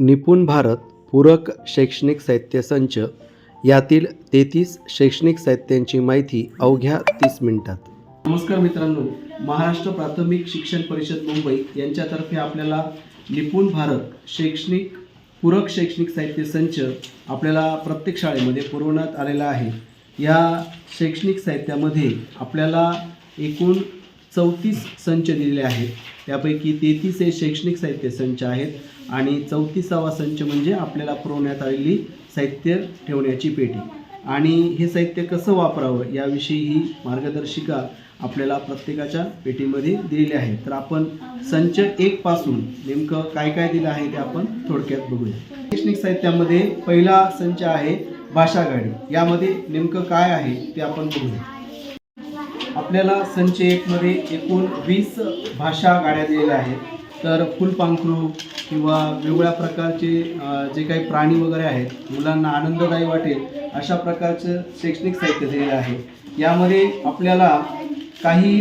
निपुण भारत पूरक शैक्षणिक साहित्य संच यातील तेहतीस शैक्षणिक साहित्यांची माहिती अवघ्या तीस मिनिटात. नमस्कार मित्रांनो महाराष्ट्र प्राथमिक शिक्षण परिषद मुंबई यांच्यातर्फे आपल्याला निपुण भारत शैक्षणिक पूरक शैक्षणिक साहित्य संच आपल्याला प्रत्येक शाळेमध्ये पुरवण्यात आलेला आहे. या शैक्षणिक साहित्यामध्ये आपल्याला एकूण चौतीस संच दिलेले आहेत. त्यापैकी तेहतीस हे शैक्षणिक साहित्य संच आहेत. आणि चौतीसावा संच म्हणजे आपल्याला पुरवण्यात आलेली साहित्य ठेवण्याची पेटी. आणि हे साहित्य कसं वापरावं याविषयी ही मार्गदर्शिका आपल्याला प्रत्येकाच्या पेटीमध्ये दिलेली आहे. तर आपण संच एक पासून नेमकं काय काय दिलं आहे ते आपण थोडक्यात बघूया. शैक्षणिक साहित्यामध्ये पहिला संच आहे भाषा गाडी. यामध्ये नेमकं काय आहे ते आपण बघूया. आपल्याला संच एकमध्ये एकूण वीस भाषा गाड्या दिलेल्या आहेत. तर फुलपांखरू किंवा वेगवेगळ्या प्रकारचे जे काही प्राणी वगैरे आहेत मुलांना आनंददायी वाटेल अशा प्रकारचं शैक्षणिक साहित्य दिलेलं आहे. यामध्ये आपल्याला काही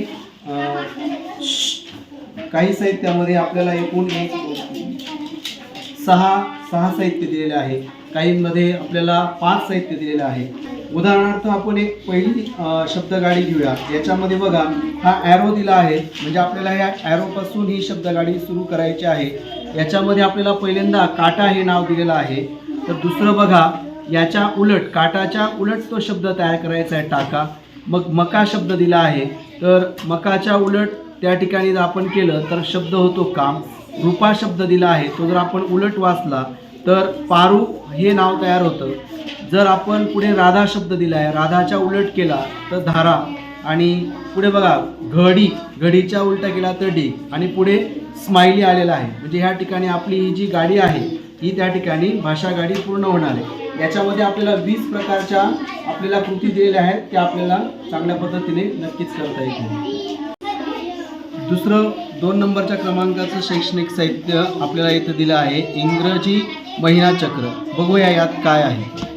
काही साहित्यामध्ये आपल्याला एकूण एक सहा सहा साहित्य दिलेलं आहे. काहींमध्ये आपल्याला पाच साहित्य दिलेलं आहे. उदाहरणार्थ आपण एक पहिली शब्दगाडी घेऊया. याच्यामध्ये बघा हा ॲरो दिला आहे. म्हणजे आपल्याला या ॲरोपासून ही शब्दगाडी सुरू करायची आहे. याच्यामध्ये आपल्याला पहिल्यांदा काटा हे नाव दिलेलं आहे. तर दुसरं बघा याच्या उलट काटाच्या उलट तो शब्द तयार करायचा आहे टाका. मग मका शब्द दिला आहे. तर मकाच्या उलट त्या ठिकाणी जर आपण केलं तर शब्द होतो काम. रूपा शब्द दिला आहे. तो जर आपण उलट वाचला तर पारू हे नाव तयार होतं. जर आपण पुढे राधा शब्द दिला आहे राधाच्या उलट केला तर धारा. आणि पुढे बघा घडी घडीच्या उलटा केला तर डी. आणि पुढे स्माइली आलेला आहे. म्हणजे ह्या ठिकाणी आपली ही जी गाडी आहे ही त्या ठिकाणी भाषा गाडी पूर्ण होणार आहे. याच्यामध्ये आपल्याला वीस प्रकारच्या आपल्याला कृती दिलेल्या आहेत त्या आपल्याला चांगल्या पद्धतीने नक्कीच करता येतील. दुसरं दोन नंबरच्या क्रमांकाचं शैक्षणिक साहित्य आपल्याला इथं दिलं आहे इंग्रजी महिना चक्र. बघूया यात काय आहे.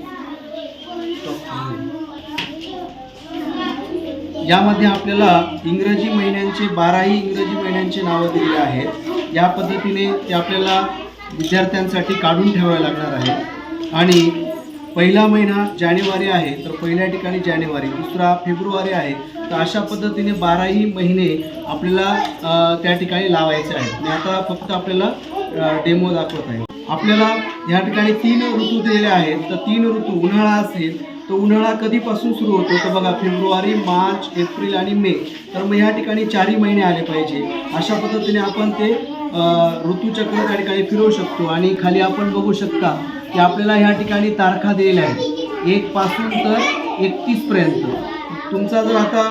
यामध्ये आपल्याला इंग्रजी महिन्यांचे बाराही इंग्रजी महिन्यांचे नावं दिलेली आहेत. या पद्धतीने ते आपल्याला विद्यार्थ्यांसाठी काढून ठेवावे लागणार आहे आणि पहिला महिना जानेवारी आहे तर पहिल्या ठिकाणी जानेवारी दुसरा फेब्रुवारी आहे. तर अशा पद्धतीने बाराही महिने आपल्याला त्या ठिकाणी लावायचे आहेत. आणि आता फक्त आपल्याला डेमो दाखवत आहे. आपल्याला या ठिकाणी तीन ऋतू दिलेले आहेत. तर तीन ऋतू उन्हाळा असेल तर उन्हाळा कधीपासून सुरू होतो? तर बघा फेब्रुवारी मार्च एप्रिल आणि मे. तर मग या ठिकाणी चारही महिने आले पाहिजे. अशा पद्धतीने आपण ते ऋतूचक्र त्या ठिकाणी फिरवू शकतो. आणि खाली आपण बघू शकता की आपल्याला ह्या ठिकाणी तारखा दिलेल्या आहेत. एक पासून तर एकतीसपर्यंत तुमचा जर आता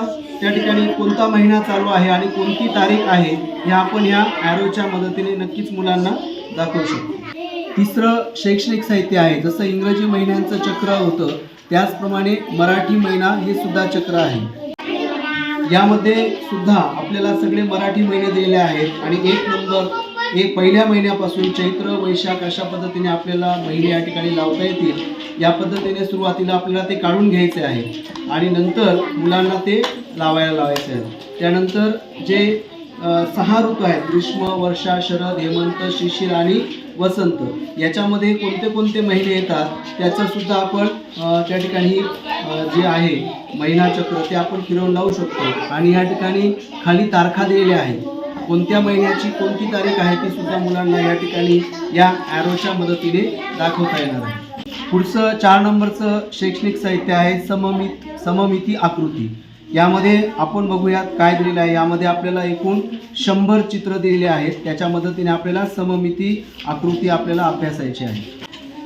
त्या ठिकाणी कोणता महिना चालू आहे आणि कोणती तारीख आहे हे आपण ह्या ॲरोच्या मदतीने नक्कीच मुलांना दाखवू शकतो. तिसरं शैक्षणिक साहित्य आहे. जसं इंग्रजी महिन्यांचं चक्र होतं त्याचप्रमाणे मराठी महिना हे सुद्धा चक्र आहे. यामध्ये सुद्धा आपल्याला सगळे मराठी महिने दिलेले आहेत आणि एक नंबर एक पहिल्या महिन्यापासून चैत्र वैशाख अशा पद्धतीने आपल्याला महिने या ठिकाणी लावता येतील. या पद्धतीने सुरुवातीला आपल्याला ते काढून घ्यायचे आहे आणि नंतर मुलांना ते लावायला लावायचे आहे. त्यानंतर जे सहा ऋतू आहेत ग्रीष्म वर्षा शरद हेमंत शिशिर आणि वसंत याच्यामध्ये कोणते कोणते महिने येतात त्याचं सुद्धा आपण त्या ठिकाणी जे आहे महिना चक्र ते आपण फिरवून लावू शकतो. आणि या ठिकाणी खाली तारखा दिलेल्या आहेत. कोणत्या महिन्याची कोणती तारीख आहे ती सुद्धा मुलांना या ठिकाणी या ॲरोच्या मदतीने दाखवता येणार आहे. पुढचं चार नंबरचं शैक्षणिक साहित्य आहे सममित सममिती आकृती. यामध्ये आपण बघूयात काय दिलेलं आहे. यामध्ये आपल्याला एकूण शंभर चित्र दिलेले आहेत. त्याच्या मदतीने आपल्याला सममिती आकृती आपल्याला अभ्यासायची आहे.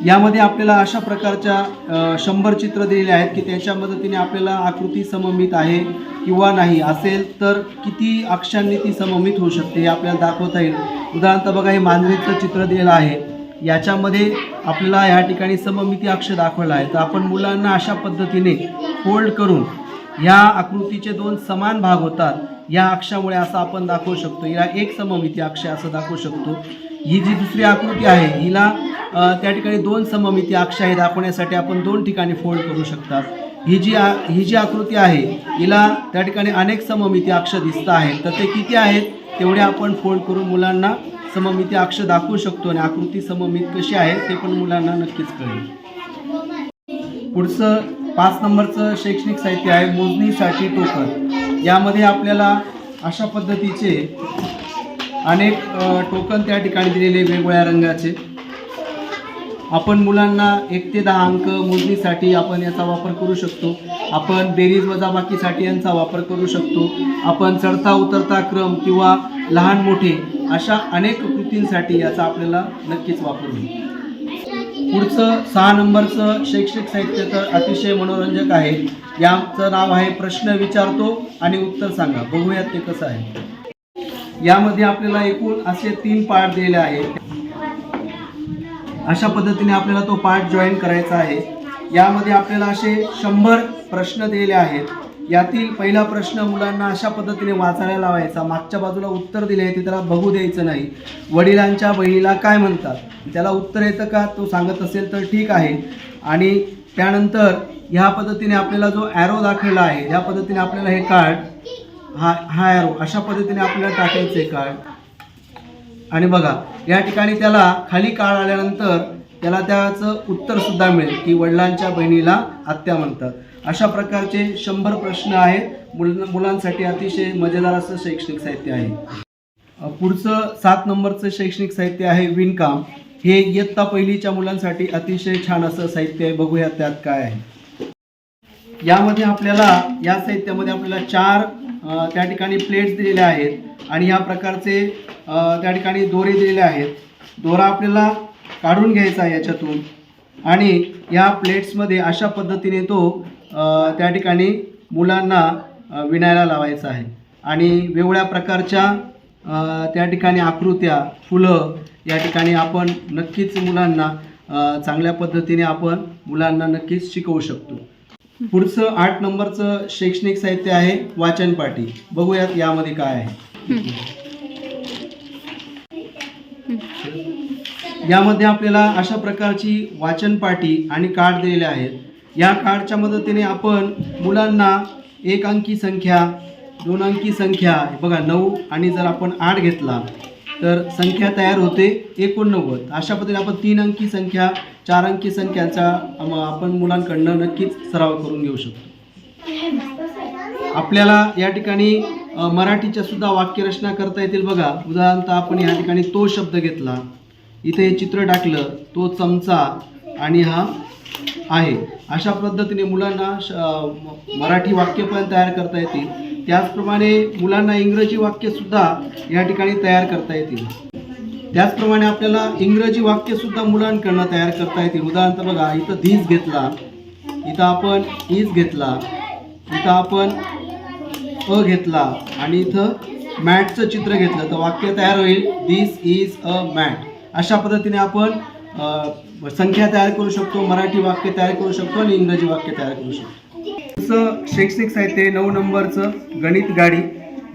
यामध्ये आपल्याला अशा प्रकारच्या शंभर चित्र दिलेले आहेत की त्याच्या मदतीने आपल्याला आकृती सममित आहे किंवा नाही असेल तर किती अक्षांनी ती सममित होऊ शकते हे आपल्याला दाखवता येईल. उदाहरणार्थ बघा हे मांजरीचं चित्र दिलेलं आहे. याच्यामध्ये आपल्याला या ठिकाणी सममिती अक्ष दाखवला आहे. तर आपण मुलांना अशा पद्धतीने फोल्ड करून या आकृतीचे दोन समान भाग होतात. या अक्षामुळे असं आपण दाखवू शकतो. हिला एक सममिती अक्ष असं दाखवू शकतो. ही जी दुसरी आकृती आहे हिला त्या ठिकाणी दोन सममिती अक्ष आहे दाखवण्यासाठी आपण दोन ठिकाणी फोल्ड करू शकतात. ही जी आ ही जी आकृती आहे हिला त्या ठिकाणी अनेक सममिती अक्ष दिसत आहेत. तर ते किती आहेत तेवढे आपण फोल्ड करून मुलांना सममिती अक्ष दाखवू शकतो आणि आकृती सममित कशी आहे ते पण मुलांना नक्कीच कळेल. पुढचं पाच नंबरचं शैक्षणिक साहित्य आहे मोजणीसाठी टोकन. यामध्ये आपल्याला अशा पद्धतीचे अनेक टोकन त्या ठिकाणी दिलेले वेगवेगळ्या रंगाचे. आपण मुलांना एक ते दहा अंक मोजणीसाठी आपण याचा वापर करू शकतो. आपण बेरीज वजाबाकीसाठी यांचा वापर करू शकतो. आपण चढता उतरता क्रम किंवा लहान मोठे अशा अनेक कृतींसाठी याचा आपल्याला नक्कीच वापर होईल. पुढचं सहा नंबरचं शैक्षणिक साहित्य तर अतिशय मनोरंजक आहे. याचं नाव आहे प्रश्न विचारतो आणि उत्तर सांगा. बघूयात ते कसं आहे. यामध्ये आपल्याला एकूण असे तीन पार्ट दिलेले आहेत. अशा पद्धतीने आपल्याला तो पार्ट जॉईन करायचा आहे. यामध्ये आपल्याला असे शंभर प्रश्न दिलेले आहेत. यातील पहिला प्रश्न मुलांना अशा पद्धतीने वाचायला लावायचा. मागच्या बाजूला उत्तर दिले आहे ते त्याला बघू द्यायचं नाही. वडिलांच्या बहिणीला काय म्हणतात? त्याला उत्तर येतं का? तो सांगत असेल तर ठीक आहे. आणि त्यानंतर ह्या पद्धतीने आपल्याला जो ॲरो दाखवला आहे ह्या पद्धतीने आपल्याला हे कार्ड हा हा ॲरो अशा पद्धतीने आपल्याला टाकायचं आहे कार्ड आणि बघा या ठिकाणी त्याला खाली काळ आल्यानंतर त्याला त्याचं उत्तर सुद्धा मिळेल की वडिलांच्या बहिणीला आत्या म्हणतात. अशा प्रकारचे शंभर प्रश्न आहेत. मुल मुलांसाठी अतिशय मजेदार असं शैक्षणिक साहित्य आहे. पुढचं सात नंबरचं शैक्षणिक साहित्य आहे विणकाम. हे इयत्ता पहिलीच्या मुलांसाठी अतिशय छान असं साहित्य आहे. बघूया त्यात काय आहे. यामध्ये आपल्याला या साहित्यामध्ये आपल्याला चार त्या ठिकाणी प्लेट्स दिलेल्या आहेत आणि या प्रकारचे त्या ठिकाणी दोरे दिलेले आहेत. दोरा आपल्याला काढून घ्यायचा याच्यातून. आणि या प्लेट्समध्ये अशा पद्धतीने तो त्या ठिकाणी मुलांना विणायला लावायचं आहे. आणि वेगवेगळ्या प्रकारच्या त्या ठिकाणी आकृत्या फुलं या ठिकाणी आपण नक्कीच मुलांना चांगल्या पद्धतीने आपण मुलांना नक्कीच शिकवू शकतो. पुढचं आठ नंबरचं शैक्षणिक साहित्य आहे वाचन पाटी. बघूयात यामध्ये काय आहे. यामध्ये आपल्याला अशा प्रकारची वाचन पाटी आणि कार्ड दिलेले आहेत. या कार्डच्या मदतीने आपण मुलांना एक अंकी संख्या दोन अंकी संख्या बघा नऊ आणि जर आपण आठ घेतला तर संख्या तयार होते एकोणनव्वद. अशा पद्धतीने आपण तीन अंकी संख्या चार अंकी संख्यांचा आपण मुलांकडनं नक्कीच सराव करून घेऊ शकतो. आपल्याला या ठिकाणी मराठीच्या सुद्धा वाक्यरचना करता येतील बघा. उदाहरणतः आपण या ठिकाणी तो शब्द घेतला. इथे हे चित्र टाकलं तो चमचा आणि हा आहे. अशा पद्धतीने मुलांना श मराठी वाक्य पण तयार करता येतील. त्याचप्रमाणे मुलांना इंग्रजी वाक्यसुद्धा या ठिकाणी तयार करता येतील. त्याचप्रमाणे आपल्याला इंग्रजी वाक्यसुद्धा मुलांकडनं तयार करता येतील. उदाहरणार्थ बघा इथं धीस घेतला. इथं आपण इज घेतला. इथं आपण अ घेतला. आणि इथं मॅटचं चित्र घेतलं. तर वाक्य तयार होईल. This is a mat. अशा पद्धतीने आपण संख्या तयार करू शकतो मराठी वाक्य तयार करू शकतो आणि इंग्रजी वाक्य तयार करू शकतो. पुढचं शैक्षणिक साहित्य नऊ नंबरचं गणित गाडी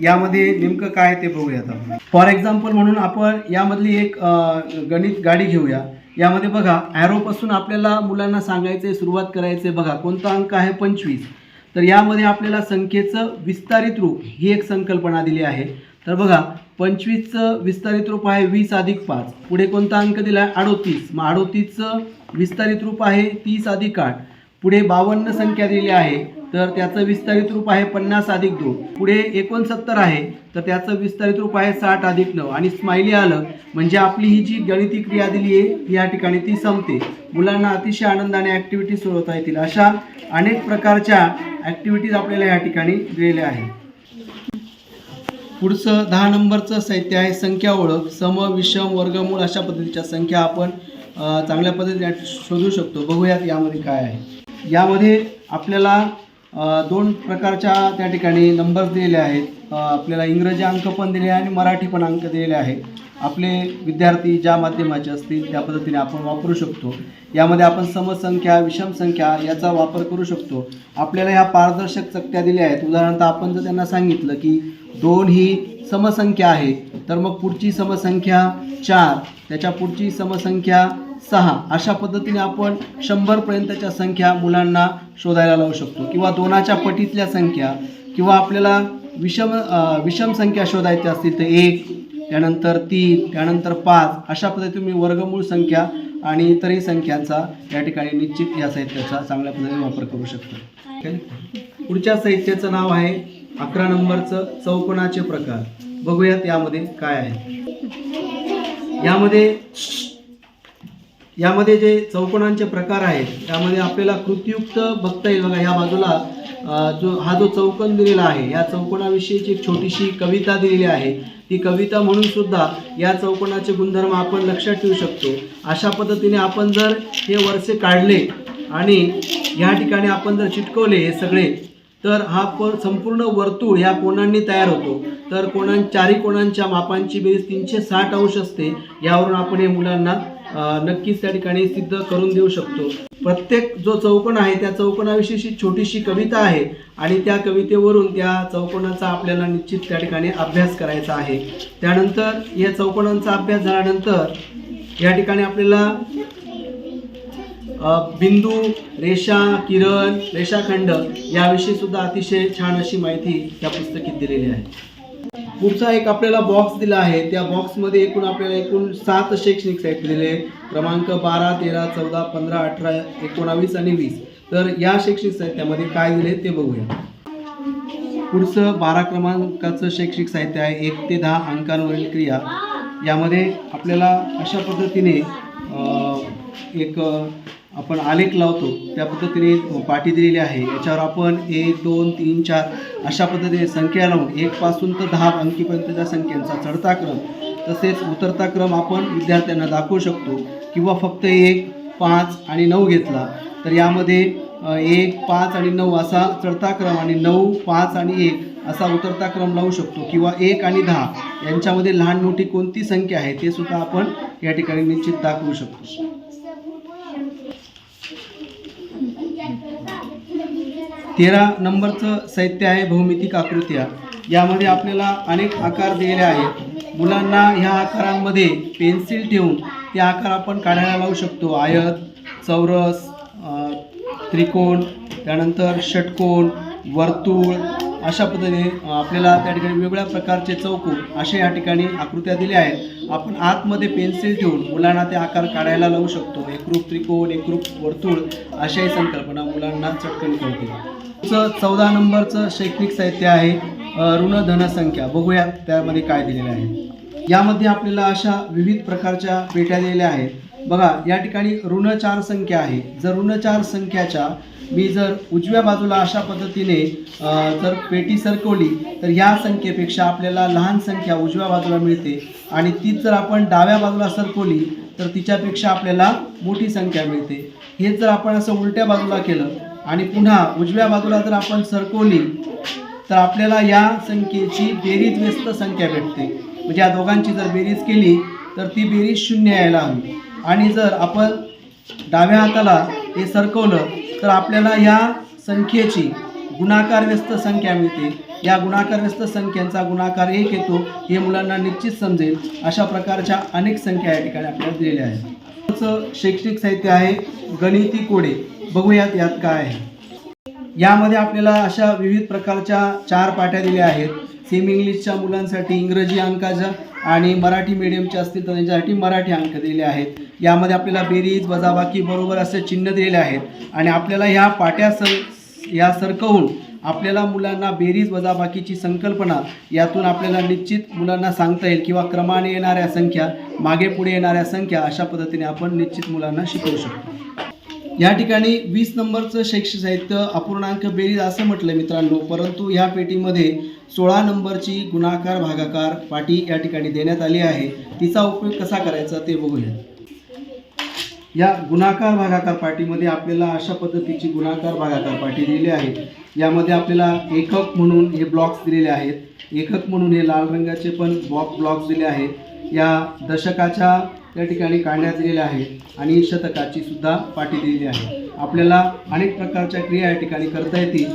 यामध्ये नेमकं काय ते बघूयात आपण. फॉर एक्झाम्पल म्हणून आपण यामधली एक गणित गाडी घेऊया. यामध्ये बघा ॲरोपासून आपल्याला मुलांना सांगायचे सुरुवात करायचे बघा कोणता अंक आहे? पंचवीस. तर यामध्ये आपल्याला संख्येचं विस्तारित रूप ही एक संकल्पना दिली आहे. तर बघा पंचवीसचं विस्तारित रूप आहे वीस अधिक पाच. पुढे कोणता अंक दिला आहे? अडोतीस. मग अडोतीसचं विस्तारित रूप आहे तीस अधिक आठ. पुढे बावन्न संख्या दिली आहे तर त्याचं विस्तारित रूप आहे पन्नास अधिक दोन. पुढे एकोणसत्तर आहे तर त्याचं विस्तारित रूप आहे साठ अधिक नऊ. आणि स्माइली आलं म्हणजे आपली ही जी गणिती क्रिया दिली आहे या ठिकाणी ती संपते. मुलांना अतिशय आनंदाने ॲक्टिव्हिटी सोडवता येतील. अशा अनेक प्रकारच्या ॲक्टिव्हिटीज आपल्याला या ठिकाणी दिलेल्या आहेत. पुढचं दहा नंबरचं साहित्य आहे संख्या ओळख सम विषम वर्गमूळ अशा पद्धतीच्या संख्या आपण चांगल्या पद्धतीने शोधू शकतो. बघूयात यामध्ये काय आहे. यामध्ये आपल्याला दोन प्रकारच्या त्या ठिकाणी नंबर्स दिलेले आहेत. आपल्याला इंग्रजी अंक पण दिले आहे आणि मराठी पण अंक दिलेले आहेत आपले विद्यार्थी ज्या माध्यमाचे असतील त्या पद्धतीने आपण वापरू शकतो. यामध्ये आपण समसंख्या विषमसंख्या याचा वापर करू शकतो. आपल्याला ह्या पारदर्शक चकत्या दिल्या आहेत. उदाहरणार्थ आपण जर त्यांना सांगितलं की दोन ही समसंख्या आहे तर मग पुढची समसंख्या चार त्याच्या पुढची समसंख्या सहा. अशा पद्धतीने आपण शंभरपर्यंतच्या संख्या मुलांना शोधायला लावू शकतो. किंवा दोनाच्या पटीतल्या संख्या किंवा आपल्याला विषम विषम संख्या शोधायच्या असतील तर एक त्यानंतर तीन त्यानंतर पाच अशा पद्धतीने तुम्ही वर्गमूळ संख्या आणि इतरही संख्यांचा या ठिकाणी निश्चित या साहित्याचा चांगल्या पद्धतीने वापर करू शकतो. पुढच्या साहित्याचं नाव आहे अकरा नंबरचं चौकोनाचे प्रकार. बघूयात यामध्ये काय आहे. यामध्ये यामध्ये जे चौकोनांचे प्रकार आहेत त्यामध्ये आपल्याला कृतियुक्त बघता येईल. बघा या बाजूला जो हा जो चौकोन दिलेला आहे या चौकोनाविषयीची एक छोटीशी कविता दिलेली आहे. ती कविता म्हणून सुद्धा या चौकोनाचे गुणधर्म आपण लक्षात ठेवू शकतो. अशा पद्धतीने आपण जर हे वरसे काढले आणि या ठिकाणी आपण जर चिटकवले हे सगळे तर हा प संपूर्ण वर्तुळ या कोणांनी तयार होतो. तर कोणां चारी कोणांच्या मापांची बेरीज तीनशे साठ अंश असते. यावरून आपण हे मुलांना नक्कीच त्या ठिकाणी सिद्ध करून देऊ शकतो. प्रत्येक जो चौकोन आहे त्या चौकोनाविषयीची छोटीशी कविता आहे आणि त्या कवितेवरून त्या चौकोनाचा आपल्याला निश्चित त्या ठिकाणी अभ्यास करायचा आहे. त्यानंतर या चौकोनांचा अभ्यास झाल्यानंतर या ठिकाणी आपल्याला बिंदू रेषा किरण रेषाखंड याविषयी सुद्धा अतिशय छान अशी माहिती त्या पुस्तकीत दिलेली आहे. पुढचा एक आपल्याला बॉक्स दिला आहे. त्या बॉक्समध्ये एकूण आपल्याला एकूण सात शैक्षणिक साहित्य दिले क्रमांक बारा तेरा चौदा पंधरा अठरा एकोणावीस आणि वीस. तर या शैक्षणिक साहित्यामध्ये काय दिले ते बघूया. पुढचं बारा क्रमांकाचं शैक्षणिक साहित्य आहे. एक ते दहा अंकांवरील क्रिया. यामध्ये आपल्याला अशा पद्धतीने एक आपण आलेख लावतो त्या पद्धतीने पाटी दिलेली आहे. याच्यावर आपण एक दोन तीन चार अशा पद्धतीने संख्या लावून एकपासून तर दहा अंकीपर्यंतच्या संख्यांचा चढता क्रम तसेच उतरता क्रम आपण विद्यार्थ्यांना दाखवू शकतो. किंवा फक्त एक पाच आणि नऊ घेतला तर यामध्ये एक पाच आणि नऊ असा चढता क्रम आणि नऊ पाच आणि एक असा उतरता क्रम लावू शकतो. किंवा एक आणि दहा यांच्यामध्ये लहान मोठी कोणती संख्या आहे ते सुद्धा आपण या ठिकाणी निश्चित दाखवू शकतो. तेरा नंबरचं साहित्य आहे भौमितिक आकृत्या यामध्ये आपल्याला अनेक आकार दिलेले आहेत. मुलांना ह्या आकारांमध्ये पेन्सिल ठेवून ते आकार आपण काढायला लावू शकतो. आयत चौरस त्रिकोण त्यानंतर षटकोण वर्तुळ अशा पद्धतीने आपल्याला त्या ठिकाणी वेगवेगळ्या प्रकारचे चौकोन अशा या ठिकाणी आकृत्या दिल्या आहेत. आपण आतमध्ये पेन्सिल ठेवून मुलांना ते आकार काढायला लावू शकतो. एकरूप त्रिकोण एकरूप वर्तुळ अशाही संकल्पना मुलांना चटकन कळतील चौदा नंबरचं शैक्षणिक साहित्य आहे ऋण धनसंख्या. बघूया त्यामध्ये काय दिलेलं आहे. यामध्ये आपल्याला अशा विविध प्रकारच्या पेट्या दिलेल्या आहेत. बघा या ठिकाणी ऋण चार संख्या आहे. जर ऋण चार संख्याच्या मी जर उजव्या बाजूला अशा पद्धतीने जर पेटी सरकवली तर ह्या संख्येपेक्षा आपल्याला लहान संख्या उजव्या बाजूला मिळते. आणि तीच जर आपण डाव्या बाजूला सरकवली तर तिच्यापेक्षा आपल्याला मोठी संख्या मिळते. हेच जर आपण असं उलट्या बाजूला केलं आणि पुन्हा उजव्या बाजूला जर आपण सरकवली तर आपल्याला या संख्येची बेरीज व्यस्त संख्या भेटते. म्हणजे या दोघांची जर बेरीज केली तर ती बेरीज शून्य यायला हवी. आणि जर आपण डाव्या हाताला हे सरकवलं तर आपल्याला या संख्येची गुणाकार व्यस्त संख्या मिळते. या गुणाकार व्यस्त संख्यांचा गुणाकार एक येतो हे मुलांना निश्चित समजेल. अशा प्रकारच्या अनेक संख्या या ठिकाणी आपल्याला दिलेल्या आहेत. शैक्षणिक साहित्य आहे गणिती कोडे. बघूयात यात काय आहे. यामध्ये आपल्याला अशा विविध प्रकारच्या चार पाट्या दिल्या आहेत. सेम इंग्लिशच्या मुलांसाठी इंग्रजी अंकाच्या आणि मराठी मीडियमच्या असतील तर त्यांच्यासाठी मराठी अंक दिलेले आहेत. यामध्ये आपल्याला बेरीज वजाबाकी बरोबर असे चिन्ह दिलेले आहेत. आणि आपल्याला ह्या पाट्या सर या सरकवून आपल्याला मुलांना बेरीज वजाबाकीची संकल्पना यातून आपल्याला निश्चित मुलांना सांगता येईल किंवा क्रमाने येणाऱ्या संख्या मागे पुढे येणाऱ्या संख्या अशा पद्धतीने आपण निश्चित मुलांना शिकवू शकतो. या ठिकाणी वीस नंबरचं शैक्षणिक साहित्य अपूर्णांक बेरीज असं म्हटलं मित्रांनो परंतु ह्या पेटीमध्ये सोळा नंबरची गुणाकार भागाकार पाटी या ठिकाणी देण्यात आली आहे. तिचा उपयोग कसा करायचा ते बघूया. या गुणाकार भागाकार पाटीमध्ये आपल्याला अशा पद्धतीची गुणाकार भागाकार पाटी दिलेली आहे यामध्ये आपल्याला एकक म्हणून हे ब्लॉक्स दिलेले आहेत. एकक म्हणून हे लाल रंगाचे पण ब्लॉक ब्लॉक्स दिले आहेत. या दशकाच्या त्या ठिकाणी काढण्यात दिलेल्या आहेत आणि शतकाची सुद्धा पाटी दिलेली आहे. आपल्याला अनेक प्रकारच्या क्रिया या ठिकाणी करता येतील.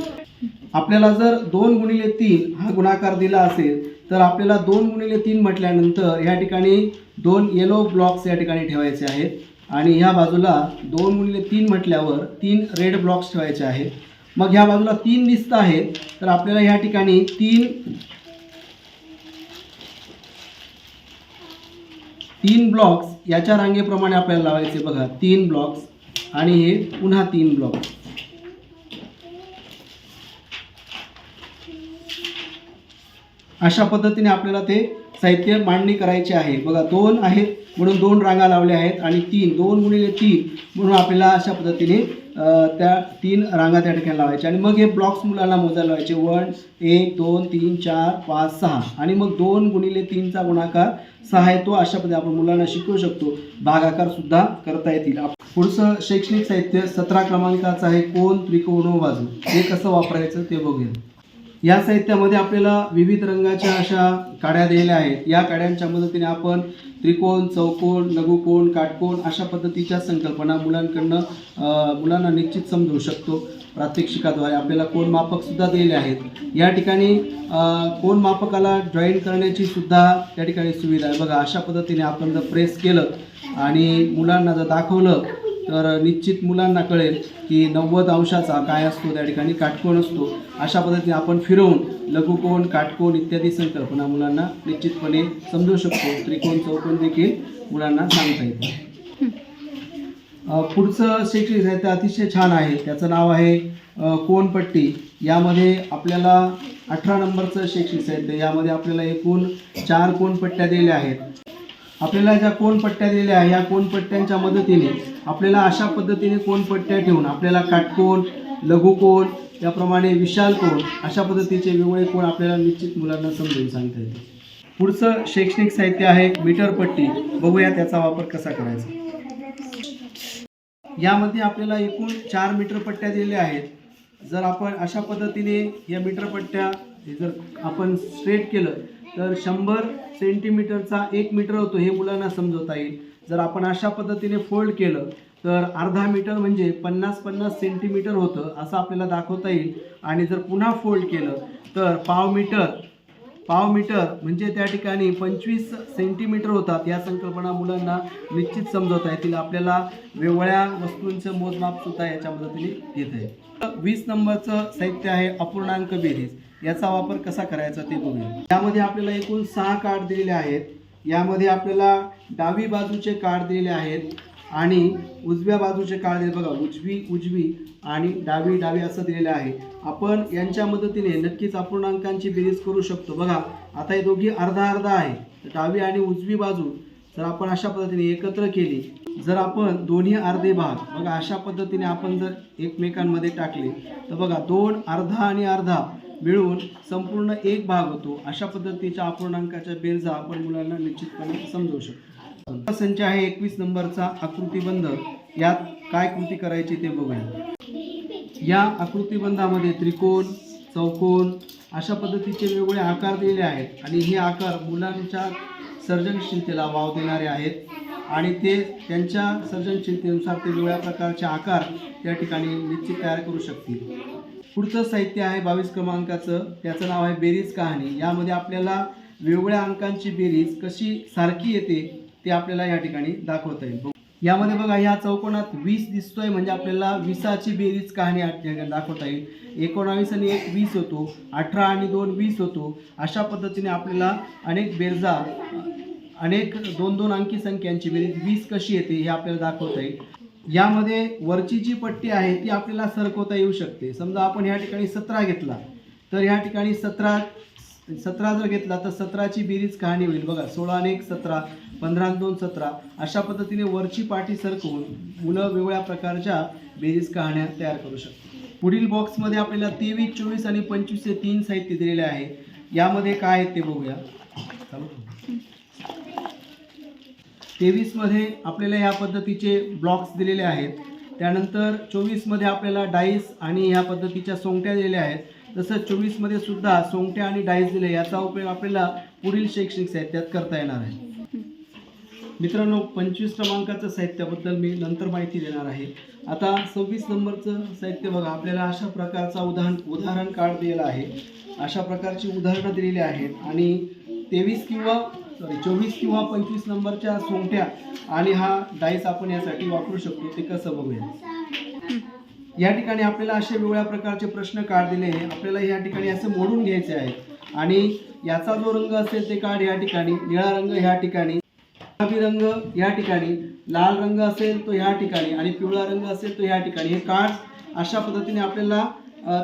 आपल्याला जर दोन गुणिले तीन हा गुणाकार दिला असेल तर आपल्याला दोन गुणिले तीन म्हटल्यानंतर ह्या ठिकाणी दोन येलो ब्लॉक्स या ठिकाणी ठेवायचे आहेत. आणि ह्या बाजूला दोन गुणिले तीन म्हटल्यावर तीन रेड ब्लॉक्स ठेवायचे आहेत. मग ह्या बाजूला तीन दिसत आहेत तर आपल्याला ह्या ठिकाणी तीन तीन ब्लॉक्स याच्या रांगेप्रमाणे आपल्याला लावायचे बघा. तीन ब्लॉक्स आणि हे पुन्हा तीन ब्लॉक्स अशा पद्धतीने आपल्याला ते साहित्य मांडणी करायची आहे. बघा दोन आहेत म्हणून दोन रांगा लावल्या आहेत आणि तीन दोन गुणिले तीन म्हणून आपल्याला अशा पद्धतीने त्या तीन रांगा त्या ठिकाणी लावायच्या. आणि मग हे ब्लॉक्स मुलांना मोजायला लावायचे. वन एक दोन तीन चार पाच सहा. आणि मग दोन गुणिले तीनचा गुणाकार सहा आहे तो अशा पद्धती आपण मुलांना शिकवू शकतो. भागाकार सुद्धा करता येतील. पुढचं शैक्षणिक साहित्य सतरा क्रमांकाचं आहे. कोण त्रिकोण बाजू हे कसं वापरायचं ते बघूया. या साहित्यामध्ये आपल्याला विविध रंगाच्या अशा काड्या दिलेल्या आहेत. या काड्यांच्या मदतीने आपण त्रिकोण चौकोन लघुकोण काटकोण अशा पद्धतीच्या संकल्पना मुलांकडनं मुलांना निश्चित समजवू शकतो. प्रात्यक्षिकाद्वारे आपल्याला कोण मापकसुद्धा दिलेले आहेत. या ठिकाणी कोण मापकाला जॉईन करण्याची सुद्धा त्या ठिकाणी सुविधा आहे. बघा अशा पद्धतीने आपण जर प्रेस केलं आणि मुलांना जर दाखवलं तर निश्चित मुलांना कळेल की नव्वद अंशाचा काय असतो त्या ठिकाणी काटकोण असतो. अशा पद्धतीने आपण फिरवून लघुकोण काटकोण इत्यादी संकल्पना मुलांना निश्चितपणे समजू शकतो. त्रिकोण चौकोन देखील मुलांना सांगता येतं. पुढचं शैक्षणिक साहित्य अतिशय छान आहे. त्याचं नाव आहे कोणपट्टी. यामध्ये आपल्याला अठरा नंबरचं शैक्षणिक साहित्य यामध्ये आपल्याला एकूण चार कोणपट्ट्या दिलेल्या आहेत. आपल्याला ज्या कोनपट्ट्या दिलेल्या आहे या कोण पट्ट्यांच्या मदतीने आपल्याला अशा पद्धतीने कोण पट्ट्या ठेवून आपल्याला काटकोण लघुकोण त्याप्रमाणे विशाल कोण अशा पद्धतीचे वेगवेगळे कोण आपल्याला निश्चित मुलांना समजून सांगता येते पुढचं शैक्षणिक साहित्य आहे मीटरपट्टी बघूया त्याचा वापर कसा करायचा. यामध्ये आपल्याला एकूण चार मीटर पट्ट्या दिलेल्या आहेत. जर आपण अशा पद्धतीने या मीटर पट्ट्या जर आपण स्ट्रेट केलं तर शंभर सेंटीमीटरचा एक मीटर होतो हे मुलांना समजवता येईल. जर आपण अशा पद्धतीने फोल्ड केलं तर अर्धा मीटर म्हणजे पन्नास पन्नास सेंटीमीटर होतं असं आपल्याला दाखवता येईल. आणि जर पुन्हा फोल्ड केलं तर पाव मीटर पाव मीटर म्हणजे त्या ठिकाणी पंचवीस सेंटीमीटर होतात या संकल्पना मुलांना निश्चित समजवता येतील. आपल्याला वेगवेगळ्या वस्तूंचं मोजमाप सुद्धा याच्या मदतीने घेत आहे वीस नंबरचं साहित्य आहे अपूर्णांक बेरीज. याचा वापर कसा करायचा ते बघूया. यामध्ये आपल्याला एकूण सहा कार्ड दिलेले आहेत. यामध्ये आपल्याला डावी बाजूचे कार्ड दिलेले आहेत आणि उजव्या बाजूचे कार्ड दिले बघा उजवी उजवी आणि डावी डावी असं दिलेलं आहे. आपण यांच्या मदतीने नक्कीच अपूर्णांकांची बेरीज करू शकतो. बघा आता हे दोघी अर्धा अर्धा आहे. तर डावी आणि उजवी बाजू जर आपण अशा पद्धतीने एकत्र केली जर आपण दोन्ही अर्धे भाग बघा अशा पद्धतीने आपण जर एकमेकांमध्ये टाकले तर बघा दोन अर्धा आणि अर्धा मिळून संपूर्ण एक भाग होतो. अशा पद्धतीच्या अपूर्णांकाच्या बेरजा आपण मुलांना निश्चितपणे समजवू शकतो. संच आहे एकवीस नंबरचा आकृतीबंध. यात काय कृती करायची ते बघूया. या आकृतीबंधामध्ये त्रिकोण चौकोन अशा पद्धतीचे वेगवेगळे आकार दिलेले आहेत. आणि हे आकार मुलांच्या सर्जनशीलतेला वाव देणारे आहेत. आणि ते त्यांच्या सर्जनशीलतेनुसार ते वेगवेगळ्या प्रकारचे आकार त्या ठिकाणी निश्चित तयार करू शकतील. पुढचं साहित्य आहे बावीस क्रमांकाचं. त्याचं नाव आहे बेरीज कहाणी. यामध्ये आपल्याला वेगवेगळ्या अंकांची बेरीज कशी सारखी येते ते आपल्याला या ठिकाणी दाखवता येईल. यामध्ये बघा ह्या चौकोनात वीस दिसतोय म्हणजे आपल्याला विसाची बेरीज कहाणी ठिकाणी दाखवता येईल. एकोणावीस आणि एक वीस होतो अठरा आणि दोन वीस होतो. अशा पद्धतीने आपल्याला अनेक बेरजा अनेक दोन दोन अंकी संख्यांची बेरीज वीस कशी येते हे आपल्याला दाखवता येईल. यामध्ये वरची जी पट्टी आहे ती आपल्याला सरकवता येऊ शकते. समजा आपण ह्या ठिकाणी सतरा घेतला तर ह्या ठिकाणी सतरा सतरा जर घेतला तर सतराची बेरीज कहाणी होईल. बघा सोळा आणि एक सतरा पंधरा दोन सतरा अशा पद्धतीने वरची पाठी सरकवून मुलं वेगवेगळ्या प्रकारच्या बेरीज कहाण्या तयार करू शकतो. पुढील बॉक्समध्ये आपल्याला तेवीस चोवीस आणि पंचवीस हे तीन साहित्य दिलेले आहे. यामध्ये काय आहे ते बघूया. चालू तेवीसमध्ये आपल्याला या पद्धतीचे ब्लॉक्स दिलेले आहेत. त्यानंतर चोवीसमध्ये आपल्याला डाईस आणि ह्या पद्धतीच्या सोंगट्या दिलेल्या आहेत. तसंच चोवीसमध्ये सुद्धा सोंगट्या आणि डाईस दिले याचा उपयोग आपल्याला पुढील शैक्षणिक साहित्यात करता येणार आहे. मित्रांनो पंचवीस क्रमांकाचं साहित्याबद्दल मी नंतर माहिती देणार आहे. आता सव्वीस नंबरचं साहित्य बघा. आपल्याला अशा प्रकारचा उदाहरण उदाहरण कार्ड दिलेलं आहे. अशा प्रकारची उदाहरणं दिलेली आहेत. आणि तेवीस किंवा सॉरी चोवीस किंवा पंचवीस नंबरच्या सोंगट्या आणि हा डाईस आपण यासाठी वापरू शकतो ते कसं बघूया. या ठिकाणी आपल्याला असे वेगवेगळ्या प्रकारचे प्रश्न कार्ड दिले आहे. आपल्याला या ठिकाणी असे मोडून घ्यायचे आहे आणि याचा जो रंग असेल ते कार्ड या ठिकाणी निळा रंग ह्या ठिकाणी गुलाबी रंग या ठिकाणी लाल रंग असेल तो ह्या ठिकाणी आणि पिवळा रंग असेल तो ह्या ठिकाणी. हे कार्ड अशा पद्धतीने आपल्याला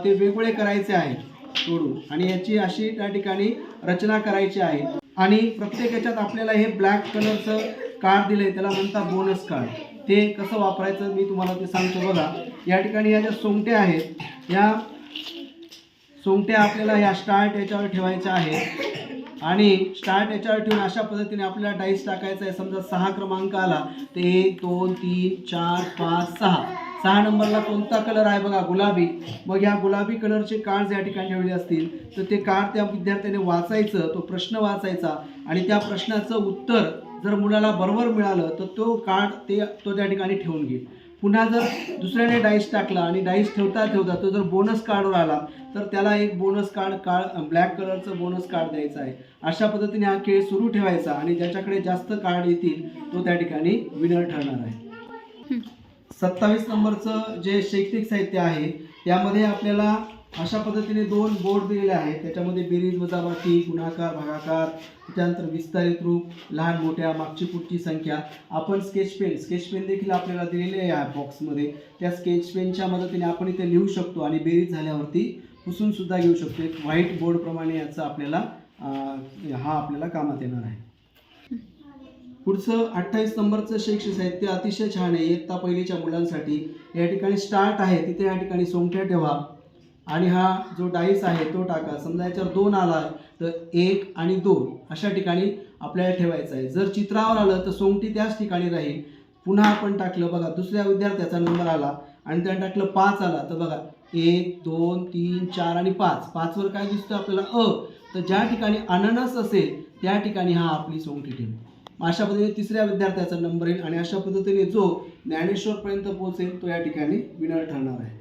ते वेगवेगळे करायचे आहे सोडून. आणि याची अशी त्या ठिकाणी रचना करायची आहे. आणि प्रत्येक याच्यात आपल्याला हे ब्लॅक कलरचं कार्ड दिलंय त्याला म्हणतात बोनस कार्ड ते कसं वापरायचं मी तुम्हाला ते सांगतो बघा. या ठिकाणी या ज्या सोंगट्या आहेत या सोंगट्या आपल्याला या स्टार्ट याच्यावर ठेवायच्या आहेत. आणि स्टार्ट याच्यावर ठेवून अशा पद्धतीने आपल्याला डाईस टाकायचा आहे. समजा सहा क्रमांक आला ते एक दोन तीन चार पाच सहा. सहा नंबरला कोणता कलर आहे बघा? गुलाबी. मग या गुलाबी कलरचे कार्ड या ठिकाणी ठेवले असतील. तर ते कार्ड त्या विद्यार्थ्याने वाचायचं तो प्रश्न वाचायचा आणि त्या प्रश्नाचं उत्तर जर मुलाला बरोबर मिळालं तर तो कार्ड ते तो त्या ठिकाणी ठेवून घेईल. पुन्हा जर दुसऱ्याने डाईस टाकला आणि डाईस ठेवता ठेवता तो जर बोनस कार्डवर आला तर त्याला एक बोनस कार्ड कार्ड ब्लॅक कलरचं बोनस कार्ड द्यायचं आहे. अशा पद्धतीने हा खेळ सुरू ठेवायचा आणि ज्याच्याकडे जास्त कार्ड येतील तो त्या ठिकाणी विनर ठरणार आहे. सत्तावीस नंबरचं जे शैक्षणिक साहित्य आहे त्यामध्ये आपल्याला अशा पद्धतीने दोन बोर्ड दिलेले आहेत. त्याच्यामध्ये बेरीज वजाबाकी गुणाकार भागाकार त्याच्यानंतर विस्तारित रूप लहान मोठ्या मागची पुढची संख्या. आपण स्केच पेन स्केच पेन देखील आपल्याला दिलेले आहे या बॉक्समध्ये त्या स्केच पेनच्या मदतीने आपण इथे लिहू शकतो आणि बेरीज झाल्यावरती पुसूनसुद्धा घेऊ शकतो. एक व्हाईट बोर्डप्रमाणे याचा आपल्याला हा आपल्याला कामात येणार आहे. पुढचं अठ्ठावीस नंबरचं शैक्षिक साहित्य अतिशय छान आहे. इयत्ता पहिलीच्या मुलांसाठी. या ठिकाणी स्टार्ट आहे. तिथे या ठिकाणी सोंगट्या ठेवा. आणि हा जो डाईस आहे तो टाका. समजा याच्यावर दोन आला तर एक आणि दोन. अशा ठिकाणी आपल्याला ठेवायचं आहे. जर चित्रावर आलं तर सोंगटी त्याच ठिकाणी राहील. पुन्हा आपण टाकलं बघा दुसऱ्या विद्यार्थ्याचा नंबर आला आणि त्याने टाकलं पाच आला. तर बघा एक दोन तीन चार आणि पाच. पाचवर काय दिसतं आपल्याला? अ. तर ज्या ठिकाणी अननस असेल त्या ठिकाणी हा आपली सोंगटी ठेवू. मग अशा पद्धतीने तिसऱ्या विद्यार्थ्याचा नंबर येईल आणि अशा पद्धतीने जो ज्ञानेश्वरपर्यंत पोहोचेल तो या ठिकाणी विनर ठरणार आहे.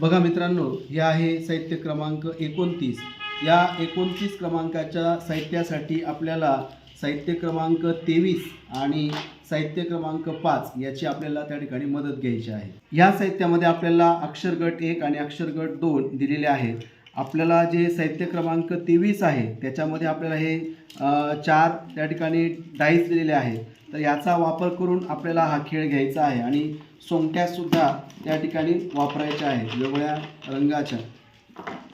बघा मित्रांनो हे आहे साहित्य क्रमांक एकोणतीस. या एकोणतीस क्रमांकाच्या साहित्यासाठी आपल्याला साहित्य क्रमांक तेवीस आणि साहित्य क्रमांक पाच याची आपल्याला त्या ठिकाणी मदत घ्यायची आहे. या साहित्यामध्ये आपल्याला अक्षरगट एक आणि अक्षरगट दोन दिलेले आहेत. आपल्याला जे साहित्य क्रमांक तेवीस आहे त्याच्यामध्ये आपल्याला हे चार त्या ठिकाणी डाईस दिलेले आहेत. तर याचा वापर करून आपल्याला हा खेळ घ्यायचा आहे आणि सोंगट्यासुद्धा त्या ठिकाणी वापरायच्या आहेत वेगवेगळ्या रंगाच्या.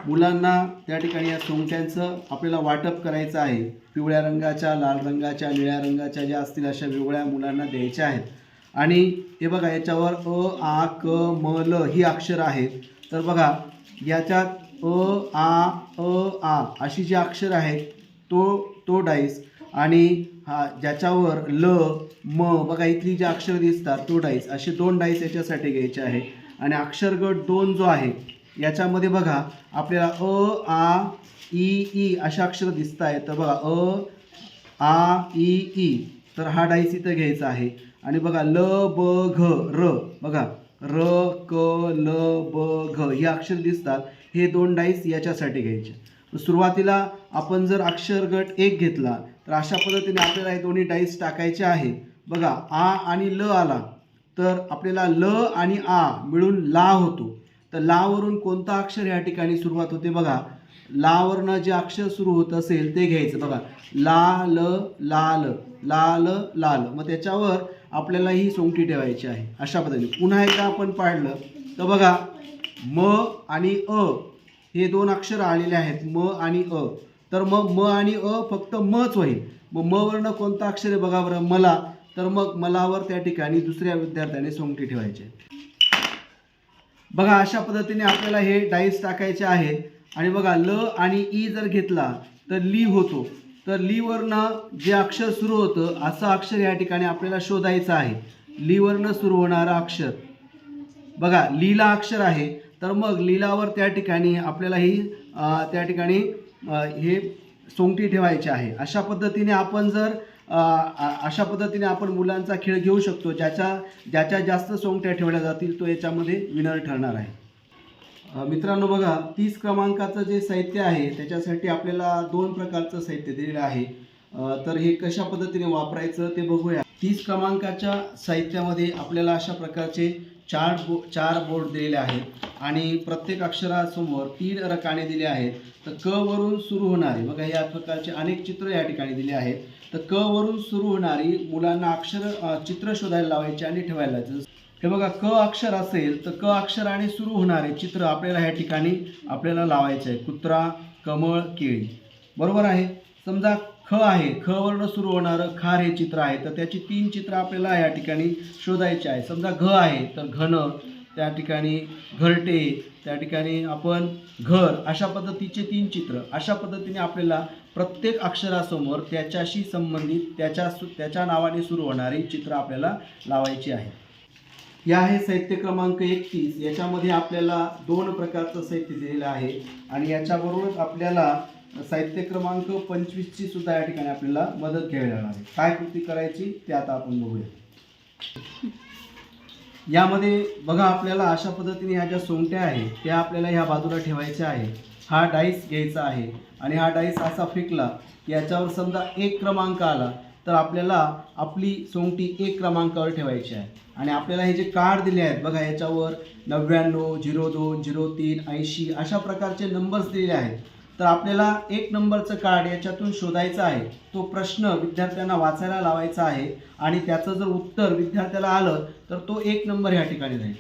मुलांना त्या ठिकाणी या सोंगट्यांचं आपल्याला वाटप करायचं आहे. पिवळ्या रंगाच्या लाल रंगाच्या निळ्या रंगाच्या ज्या असतील अशा वेगवेगळ्या मुलांना द्यायच्या आहेत. आणि हे बघा याच्यावर अ आ क म ल ही अक्षरं आहेत. तर बघा याच्यात अ आ अ आ अशी जी अक्षर आहेत तो तो डाईस आणि हा ज्याच्यावर ल म बघा इथली जी अक्षरं दिसतात तो डाईस असे दोन डाईस याच्यासाठी घ्यायचे आहे. आणि अक्षरगट दोन जो आहे याच्यामध्ये बघा आपल्याला अ आ ई ई अशा अक्षर दिसत आहेत तर बघा अ आ ई ई तर हा डाईस इथं घ्यायचा आहे. आणि बघा ल ब घ र. बघा र क ल ब घ ही अक्षर दिसतात. हे दोन डाईस याच्यासाठी घ्यायचे. सुरुवातीला आपण जर अक्षर गट एक घेतला तर अशा पद्धतीने आपल्याला हे दोन्ही डाईस टाकायचे आहे. बघा आ आणि ल आला. तर आपल्याला ल आणि आ मिळून ला होतो. तर लावरून कोणता अक्षर या ठिकाणी सुरुवात होते बघा? लावरनं जे अक्षर सुरू होत असेल ते घ्यायचं. बघा ला ल लाल लाल लाल मग त्याच्यावर आपल्याला ही सोंगटी ठेवायची आहे. अशा पद्धतीने. पुन्हा एकदा आपण पाडलं. तर बघा म आणि अ हे दोन अक्षर आलेले आहेत म आणि अ. तर मग म आणि अ फक्त मच होईल. मग म वर्ण कोणता अक्षर आहे बघा बरं मला. तर मग मलावर त्या ठिकाणी दुसऱ्या विद्यार्थ्याने सोंगटी ठेवायचे. बघा अशा पद्धतीने आपल्याला हे डाईस टाकायचे आहेत आणि बघा ल आणि ई जर घेतला तर ली होतो. तर लीवरनं जे अक्षर सुरू होतं असं अक्षर या ठिकाणी आपल्याला शोधायचं आहे. लीवरनं सुरू होणारं अक्षर. बघा लीला अक्षर आहे. तर मग लीलावर त्या ठिकाणी आपल्याला ही त्या ठिकाणी हे सोंगटी ठेवायची आहे. अशा पद्धतीने आपण जर अशा पद्धतीने आपण मुलांचा खेळ घेऊ शकतो ज्याच्या ज्याच्या जास्त सोंगट्या ठेवल्या जातील तो याच्यामध्ये विनर ठरणार आहे. मित्रांनो बघा तीस क्रमांकाचं जे साहित्य आहे त्याच्यासाठी आपल्याला दोन प्रकारचं साहित्य दिलेलं आहे. तर हे कशा पद्धतीने वापरायचं ते बघूया. तीस क्रमांकाच्या साहित्यामध्ये आपल्याला अशा प्रकारचे चार बो चार बोर्ड दिलेले आहेत. आणि प्रत्येक अक्षरासमोर तीन रकाने दिले आहेत. तर क वरून सुरू होणारे बघा या प्रकारचे अनेक चित्र या ठिकाणी दिले आहेत. तर क वरून सुरू होणारी मुलांना अक्षर चित्र शोधायला लावायचे आणि ठेवायला लावायचे. हे बघा क अक्षर असेल तर क अक्षराने सुरू होणारे चित्र आपल्याला ह्या ठिकाणी आपल्याला लावायचे आहे कुत्रा कमळ केळी. बरोबर आहे? समजा ख आहे. ख वर्ण सुरू होणारं खार हे चित्र आहे. तर त्याची तीन चित्र आपल्याला या ठिकाणी शोधायची आहे. समजा घ आहे तर घन त्या ठिकाणी घरटे त्या ठिकाणी आपण घर अशा पद्धतीचे तीन चित्र. अशा पद्धतीने आपल्याला प्रत्येक अक्षरासमोर त्याच्याशी संबंधित त्याच्या सु त्याच्या नावाने सुरू होणारी चित्र आपल्याला लावायची आहे. या आहे साहित्य क्रमांक एकतीस. याच्यामध्ये आपल्याला दोन प्रकारचं साहित्य दिलेलं आहे. आणि याच्याबरोबरच आपल्याला साहित्य क्रमांक पंचवीसची सुद्धा या ठिकाणी आपल्याला मदत घ्यावी लागणार आहे. काय कृती करायची ते आता आपण बघूया. यामध्ये बघा आपल्याला अशा पद्धतीने ह्या ज्या सोंगट्या आहेत त्या आपल्याला ह्या बाजूला ठेवायच्या आहे हा डाईस घ्यायचा आहे आणि हा डाईस असा फेकला याच्यावर समजा एक क्रमांक आला तर आपल्याला आपली सोंगटी एक क्रमांकावर ठेवायची आहे. आणि आपल्याला हे जे कार्ड दिले आहेत बघा याच्यावर नव्याण्णव झिरो दोन झिरो तीन ऐंशी अशा प्रकारचे नंबर्स दिलेले आहेत. तर आपल्याला एक नंबरचं कार्ड याच्यातून शोधायचं आहे. तो प्रश्न विद्यार्थ्यांना वाचायला लावायचा आहे. आणि त्याचं जर उत्तर विद्यार्थ्याला आलं तर तो एक नंबर ह्या ठिकाणी राहील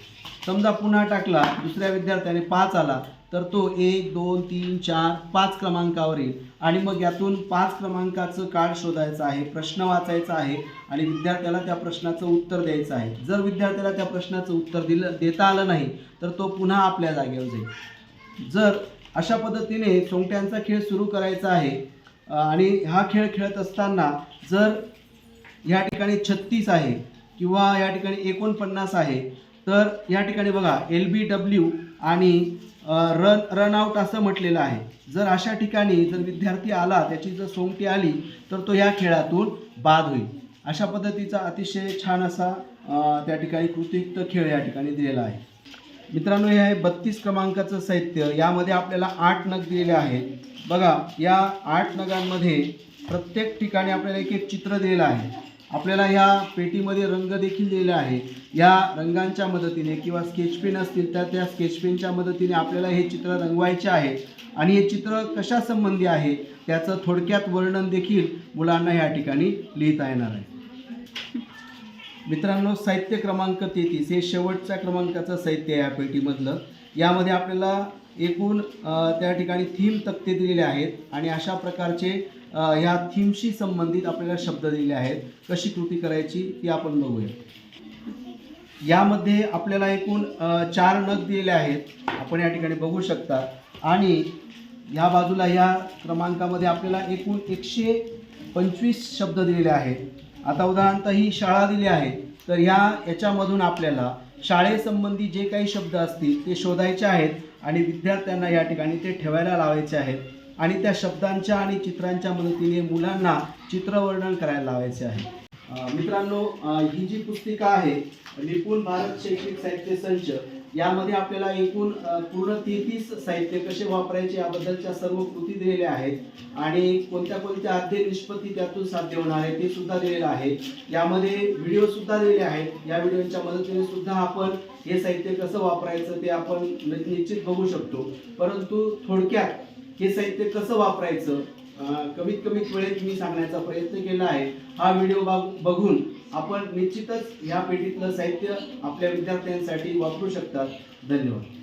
समजा पुन्हा टाकला दुसऱ्या विद्यार्थ्याने पाच आला तर तो एक दोन तीन चार पाच क्रमांकावर येईल. आणि मग यातून पाच क्रमांकाचं कार्ड शोधायचं आहे प्रश्न वाचायचा आहे आणि विद्यार्थ्याला त्या प्रश्नाचं उत्तर द्यायचं आहे. जर विद्यार्थ्याला त्या प्रश्नाचं उत्तर दिलं देता आलं नाही तर तो पुन्हा आपल्या जागेवर जाईल. जर अशा पद्धतीने सोंगट्यांचा खेळ सुरू करायचा आहे. आणि हा खेळ खेळत असताना जर या ठिकाणी छत्तीस आहे किंवा या ठिकाणी एकोणपन्नास आहे तर या ठिकाणी बघा एल बी डब्ल्यू आणि रन रनआऊट असं म्हटलेलं आहे. जर अशा ठिकाणी जर विद्यार्थी आला त्याची जर सोंगटी आली तर तो या खेळातून बाद होईल. अशा पद्धतीचा अतिशय छान असा त्या ठिकाणी कृतियुक्त खेळ या ठिकाणी दिलेला आहे. मित्रांनो हे आहे बत्तीस क्रमांकाचं साहित्य. यामध्ये आपल्याला आठ नग दिलेले आहेत. बघा या आठ नगांमध्ये प्रत्येक ठिकाणी आपल्याला एक एक चित्र दिलेलं आहे. आपल्याला ह्या पेटीमध्ये रंग देखील दिलेला आहे या रंगांच्या मदतीने किंवा स्केच पेन असतील तर त्या स्केच पेनच्या मदतीने आपल्याला हे चित्र रंगवायचे आहे. आणि हे चित्र कशा संबंधी आहे त्याचं थोडक्यात वर्णन देखील मुलांना या ठिकाणी लिहिता येणार आहे. मित्रांनो साहित्य क्रमांक तेहतीस हे शेवटच्या क्रमांकाचं साहित्य आहे या पेटीमधलं. यामध्ये आपल्याला एकूण त्या ठिकाणी थीम तक्ते दिलेले आहेत आणि अशा प्रकारचे ह्या थीमशी संबंधित आपल्याला शब्द दिलेले आहेत. कशी कृती करायची ती आपण बघूया. यामध्ये आपल्याला एकूण चार नग दिलेले आहेत. आपण या ठिकाणी बघू शकता. आणि ह्या बाजूला ह्या क्रमांकामध्ये आपल्याला एकूण एकशे पंचवीस शब्द दिलेले आहेत. आता उदाहरणतः ही शाळा दिली आहे. तर ह्या याच्यामधून आपल्याला शाळेसंबंधी जे काही शब्द असतील ते शोधायचे आहेत आणि विद्यार्थ्यांना या ठिकाणी ते ठेवायला लावायचे आहेत. आणि त्या शब्दांच्या आणि चित्रांच्या मदतीने मुलांना चित्रवर्णन करायला लावायचे आहे. मित्रांनो ही जी पुस्तिका आहे निपुण भारत शैक्षणिक साहित्य संच यामध्ये आपल्याला एकूण पूर्ण तेहतीस साहित्य कसे वापरायचे याबद्दलच्या सर्व कृती दिलेल्या आहेत आणि कोणत्या कोणत्या अध्य निष्पत्ती त्यातून साध्य होणार आहे ते सुद्धा दिलेलं आहे. यामध्ये व्हिडिओ सुद्धा दिलेले आहेत. या व्हिडिओच्या मदतीने सुद्धा आपण हे साहित्य कसं वापरायचं ते आपण निश्चित बघू शकतो. परंतु थोडक्यात हे साहित्य कसं वापरायचं कमीत कमीत वेळेत मी सांगण्याचा प्रयत्न केला आहे. हा व्हिडिओ बघ- बघून आपण निश्चितच या पेटीतलं साहित्य आपल्या विद्यार्थ्यांसाठी वापरू शकतात. धन्यवाद.